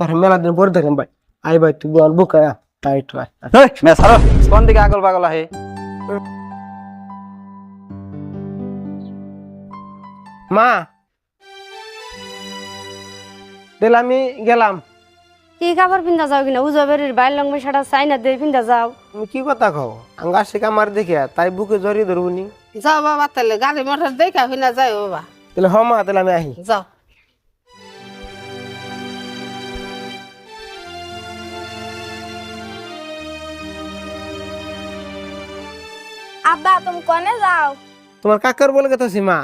তোর মেলা দিন পরে দেখলাম ভাই। আই ভাই তুই বল বুক আয়। টাইট ভাই মে সারো কোন দিকে আগল পাগল আহে? মা। দিল আমি গেলাম। কি কাপড় পিন্ধা যাও কিনা? উজবের বাইর লং মেশাটা চাই না দিয়ে পিন্ধা যাও। তুমি কি কথা কও? আঙ্গা শিকা মার দেখে তাই বুকে জড়িয়ে ধরবো নি। যাও বাবা তাহলে গাড়ি মোটর দেখা হই না যাই বাবা। তাহলে হ মা তাহলে আমি আহি। যাও। আব্বা তুমি কনে যাও? তোমার কাকার বলে কথা মা।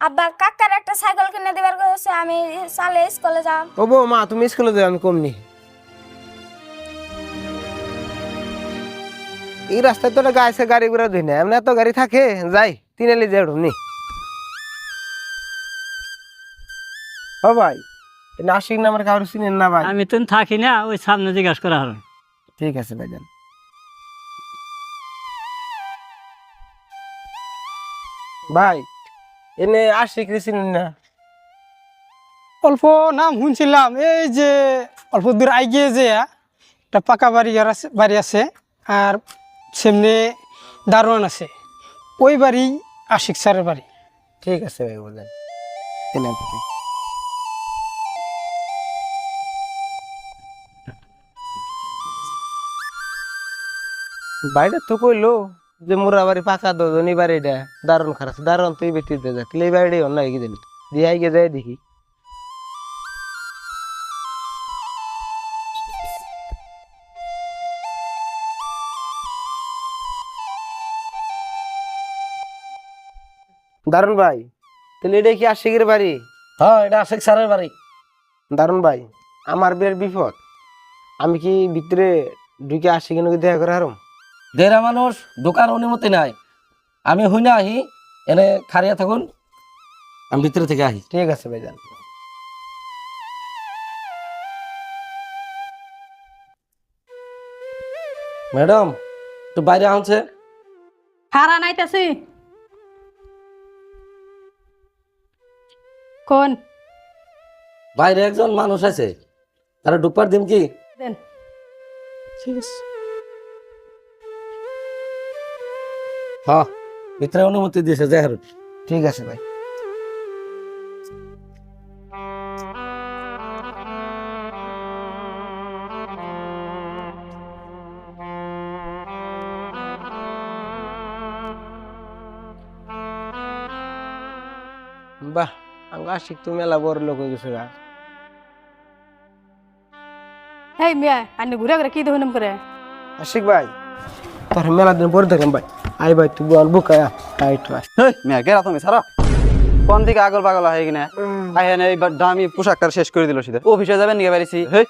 আব্বা কাকার একটা সাইকেল কিনে দিবার কইছে আমি চালে স্কুলে যাও ও বউ মা তুমি স্কুলে যাও আমি কমনি। এই রাস্তায় তো একটা গাছে গাড়ি ঘোড়া ধুই না এমনি এত গাড়ি থাকে যাই তিনালি যাই নি। ও ভাই নাসিক নামের কারও চিনেন না ভাই? আমি তো থাকি না ওই সামনে জিজ্ঞাসা করা হলো। ঠিক আছে ভাইজান। ভাই এনে আশিক চিনেন না। অল্প নাম শুনছিলাম এই যে অল্প দূর আগিয়ে যে একটা পাকা বাড়ি ঘর আছে বাড়ি আছে আর সেমনি দারোয়ান আছে। ওই বাড়ি আশিক স্যারের বাড়ি। ঠিক আছে ভাই বলেন। বাইরে তো কইলো যে মোরা বাড়ি পাকা দোজনি বাড়িটা দারুণ খারাপ। দারুণ তুই বেটি দে যা তাহলে এই বাড়ি অন্য এগিয়ে দিলি দিয়ে আগে যাই দেখি। দারুণ ভাই তাহলে এটা কি আশিকের বাড়ি? হ্যাঁ এটা আশেক স্যারের বাড়ি। দারুণ ভাই আমার বিয়ের বিপদ। আমি কি ভিতরে ঢুকে আশিক নকে দেখা করে হারম? দেড়া মানুষ দোকান অনুমতি নাই। আমি হই না আহি এনে খারিয়া থাকুন। আমি ভিতরে থেকে আহি। ঠিক আছে ভাইজান। ম্যাডাম তো বাইরে আনছে। হারা নাইতেছি। কোন? বাইরে একজন মানুষ আছে। তারা ঢুকবার দিন কি? দেন। ঠিক আছে। হ্যাঁ ভিতরে অনুমতি দিয়েছে যাই ঠিক আছে ভাই। বাহ আমি আশিক তুমি মেলা বড় লোক হয়ে গেছো গা। এই মিয়া আনি ঘুরে ঘুরে কি দেখুন করে? আশিক ভাই তোর মেলা দিন পরে দেখলাম ভাই। আই ভাই তুই বল বুক আয়া টাইট ভাই। হেই গেরা তুমি সারা কোন দিকে আগল পাগল আহে কিনা? আহেন এই দামি পোশাকটা শেষ করে দিল সিধা। অফিসে যাবেন নিয়ে বাড়িছি? হেই।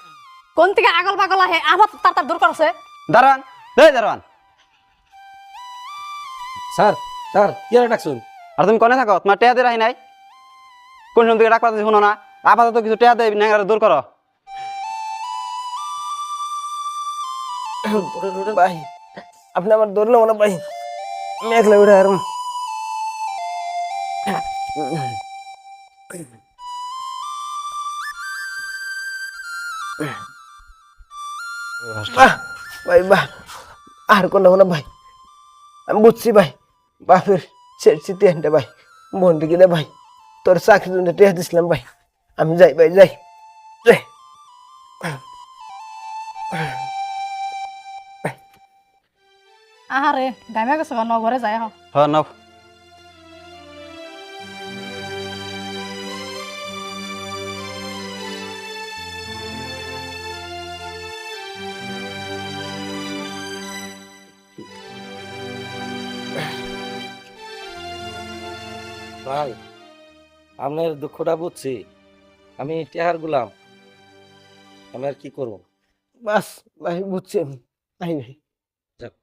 কোন থেকে আগল পাগল আহে আবার তার তার দূর করছে। দাঁড়ান এই দাঁড়ান। স্যার স্যার আর ডাকছুন? আর তুমি কোনে থাকো? তোমার টেয়া দিয়ে রাহি নাই? কোন সময় থেকে ডাক পাচ্ছি শুনো না। আপাতত কিছু টেয়া দেয় ন্যাংরা দূর করো। ভাই আপনি আমার ধরলো মনে ভাই। মেঘলা উঠে আর বাহ ভাই বাহ! আর কোনটা কোনো ভাই। আমি বুঝছি ভাই। বাপের চিতে হেনটা ভাই। বোনটি কিনে ভাই। তোর চাকরি জন্য টেয়া দিছিলাম ভাই। আমি যাই ভাই যাই। যাই। আহারে গামে গেছে ন ঘরে যায় হ হ্যাঁ নাও ভাই আপনার দুঃখটা বুঝছি। আমি টেহার গুলাম। আমি আর কি করব? বাস ভাই বুঝছি আমি। ভাই। যাক।